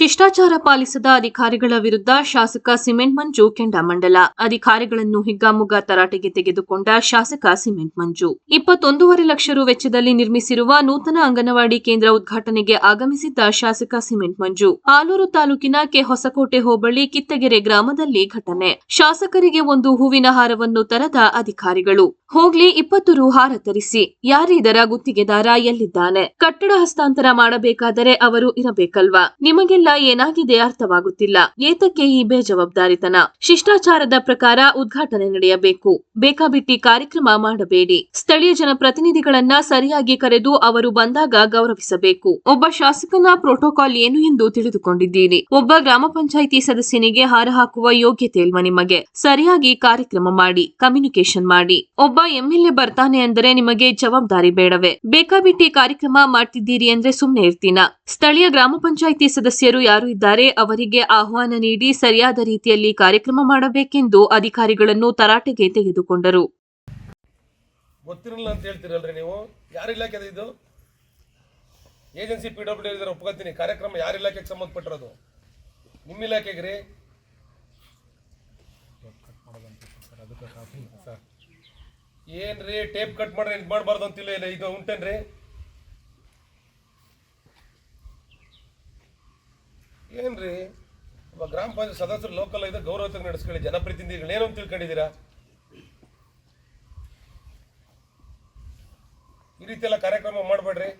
ಶಿಷ್ಟಾಚಾರ ಪಾಲಿಸದ ಅಧಿಕಾರಿಗಳ ವಿರುದ್ಧ ಶಾಸಕ ಸಿಮೆಂಟ್ ಮಂಜು ಕೆಂಡಾಮಂಡಲ. ಅಧಿಕಾರಿಗಳನ್ನು ಹಿಗ್ಗಾಮುಗ್ಗ ತರಾಟೆಗೆ ತೆಗೆದುಕೊಂಡ ಶಾಸಕ ಸಿಮೆಂಟ್ ಮಂಜು. ಇಪ್ಪತ್ತೊಂದೂವರೆ ಲಕ್ಷ ರು ವೆಚ್ಚದಲ್ಲಿ ನಿರ್ಮಿಸಿರುವ ನೂತನ ಅಂಗನವಾಡಿ ಕೇಂದ್ರ ಉದ್ಘಾಟನೆಗೆ ಆಗಮಿಸಿದ್ದ ಶಾಸಕ ಸಿಮೆಂಟ್ ಮಂಜು. ಆಲೂರು ತಾಲೂಕಿನ ಕೆ ಹೊಸಕೋಟೆ ಹೋಬಳಿ ಕಿತ್ತಗೆರೆ ಗ್ರಾಮದಲ್ಲಿ ಘಟನೆ. ಶಾಸಕರಿಗೆ ಒಂದು ಹೂವಿನ ಹಾರವನ್ನು ತರದ ಅಧಿಕಾರಿಗಳು. ಹೋಗ್ಲಿ, ಇಪ್ಪತ್ತು ರು ಹಾರ ತರಿಸಿ. ಯಾರಿದರ ಗುತ್ತಿಗೆದಾರ ಎಲ್ಲಿದ್ದಾನೆ? ಕಟ್ಟಡ ಹಸ್ತಾಂತರ ಮಾಡಬೇಕಾದರೆ ಅವರು ಇರಬೇಕಲ್ವಾ? ನಿಮಗೆಲ್ಲ ಏನಾಗಿದೆ ಅರ್ಥವಾಗುತ್ತಿಲ್ಲ. ಏತಕ್ಕೆ ಈ ಬೇಜವಾಬ್ದಾರಿತನ? ಶಿಷ್ಟಾಚಾರದ ಪ್ರಕಾರ ಉದ್ಘಾಟನೆ ನಡೆಯಬೇಕು. ಬೇಕಾಬಿಟ್ಟಿ ಕಾರ್ಯಕ್ರಮ ಮಾಡಬೇಡಿ. ಸ್ಥಳೀಯ ಜನಪ್ರತಿನಿಧಿಗಳನ್ನ ಸರಿಯಾಗಿ ಕರೆದು ಅವರು ಬಂದಾಗ ಗೌರವಿಸಬೇಕು. ಒಬ್ಬ ಶಾಸಕನ ಪ್ರೋಟೋಕಾಲ್ ಏನು ಎಂದು ತಿಳಿದುಕೊಂಡಿದ್ದೀರಿ. ಒಬ್ಬ ಗ್ರಾಮ ಪಂಚಾಯಿತಿ ಸದಸ್ಯನಿಗೆ ಹಾರ ಹಾಕುವ ಯೋಗ್ಯತೆ ಇಲ್ವ ನಿಮಗೆ? ಸರಿಯಾಗಿ ಕಾರ್ಯಕ್ರಮ ಮಾಡಿ ಕಮ್ಯುನಿಕೇಶನ್ ಮಾಡಿ. ಒಬ್ಬ ಎಂಎಲ್ಎ ಬರ್ತಾನೆ ಅಂದರೆ ನಿಮಗೆ ಜವಾಬ್ದಾರಿ ಬೇಡವೇ? ಬೇಕಾಬಿಟ್ಟಿ ಕಾರ್ಯಕ್ರಮ ಮಾಡ್ತಿದ್ದೀರಿ ಅಂದ್ರೆ ಸುಮ್ನೆ ಇರ್ತೀನ? ಸ್ಥಳೀಯ ಗ್ರಾಮ ಪಂಚಾಯಿತಿ ಸದಸ್ಯರು ಯಾರು ಇದ್ದಾರೆ ಅವರಿಗೆ ಆಹ್ವಾನ ನೀಡಿ ಸರಿಯಾದ ರೀತಿಯಲ್ಲಿ ಕಾರ್ಯಕ್ರಮ ಮಾಡಬೇಕೆಂದು ಅಧಿಕಾರಿಗಳನ್ನು ತರಾಟೆಗೆ ತೆಗೆದುಕೊಂಡರು. ಗೊತ್ತಿರಲಿಲ್ಲ ಅಂತ ಹೇಳ್ತೀರಲ್ರಿ ನೀವು? ಯಾರ ಇದು? ಏಜೆನ್ಸಿ ಪಿ ಡಬ್ಲ್ಯೂ ಇದ್ದಾರೆ ಒಪ್ಕೋತೀನಿ. ಕಾರ್ಯಕ್ರಮ ಯಾರ ಇಲಾಖೆಗೆ ಸಂಬಂಧಪಟ್ಟಿರೋದು? ನಿಮ್ಮ ಇಲಾಖೆಗೆ ರೀ? ಏನ್ರಿ ಟೇಪ್ ಕಟ್ ಮಾಡ್ರೆ, ಇದು ಮಾಡಬಾರ್ದು ಅಂತಿಲ್ಲ, ಇಲ್ಲ ಇದು ಉಂಟೇನ್ರಿ? ಏನ್ರಿ? ಒಬ್ಬ ಗ್ರಾಮ ಪಂಚಾಯತ್ ಸದಸ್ಯರು ಲೋಕಲ್ ಇದೆ ಗೌರವತೆ ನಡೆಸ್ಕೊಳ್ಳಿ. ಜನಪ್ರತಿನಿಧಿಗಳು ಏನೋ ಅಂತ ತಿಳ್ಕೊಂಡಿದ್ದೀರಾ? ಈ ರೀತಿ ಎಲ್ಲ ಕಾರ್ಯಕ್ರಮ ಮಾಡಬೇಡ್ರಿ.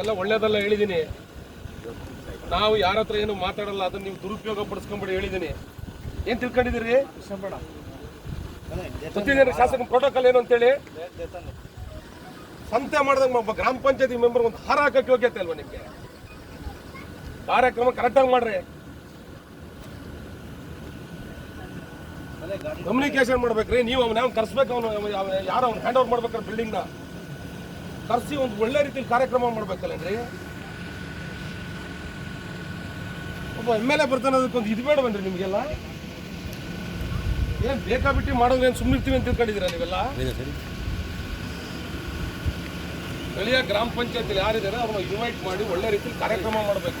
ಎಲ್ಲ ಒಳ್ಳೇದೆಲ್ಲ ಹೇಳಿದ್ದೀನಿ. ನಾವು ಯಾರ ಹತ್ರ ಏನು ಮಾತಾಡಲ್ಲ ಅದನ್ನ ನೀವು ದುರುಪಯೋಗ ಪಡಿಸ್ಕೊಂಬಿಡಿ ಹೇಳಿದ್ದೀನಿ. ಏನ್ ತಿಳ್ಕೊಂಡಿದ್ದೀರಿ? ಶಾಸಕ ಪ್ರೋಟೋಕಾಲ್ ಏನು ಅಂತೇಳಿ? ಸಂತೆ ಮಾಡಿದಂಗೆ ಒಬ್ಬ ಗ್ರಾಮ ಪಂಚಾಯತಿ ಮೆಂಬರ್ ಒಂದು ಹಾರ ಹಾಕಕ್ಕೆ ಯೋಗ್ಯತೆ ಅಲ್ವಾ ನಿಮಗೆ? ಕಾರ್ಯಕ್ರಮ ಕರೆಕ್ಟಾಗಿ ಮಾಡ್ರಿ. ಕಮ್ಯುನಿಕೇಶನ್ ಮಾಡ್ಬೇಕ್ರಿ. ನೀವು ಅವನ ಯಾವ ಕರ್ಸ್ಬೇಕು, ಅವನು ಯಾರು ಅವ್ನು ಹ್ಯಾಂಡ್ ಓವರ್ ಮಾಡ್ಬೇಕಾರೆ ಬಿಲ್ಡಿಂಗ್ನ ಕರ್ಸಿ ಒಂದು ಒಳ್ಳೆ ರೀತಿಯಲ್ಲಿ ಕಾರ್ಯಕ್ರಮ ಮಾಡ್ಬೇಕಲ್ಲೇನ್ರಿ ಒಬ್ಬ ಎಂ ಎಲ್ ಎ ಬರ್ತಾನೆ ಅದಕ್ಕೊಂದು ಇದು ಬೇಡವನ್ರಿ ನಿಮಗೆಲ್ಲ? ಏನ್ ಬೇಕಾಬಿಟ್ಟು ಮಾಡೋದು ಏನು ಸುಮ್ಮನಿರ್ತೀವಿ ಅಂತ ತಿಳ್ಕೊಂಡಿದ್ದೀರಾ ನೀವೆಲ್ಲ? ಸ್ಥಳೀಯ ಗ್ರಾಮ ಪಂಚಾಯತಿಲಿ ಯಾರಿದ್ದಾರೆ ಅವ್ರನ್ನ ಇನ್ವೈಟ್ ಮಾಡಿ ಒಳ್ಳೆ ರೀತಿಯಲ್ಲಿ ಕಾರ್ಯಕ್ರಮ ಮಾಡಬೇಕು.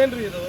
ಏನ್ರಿ ಇದು?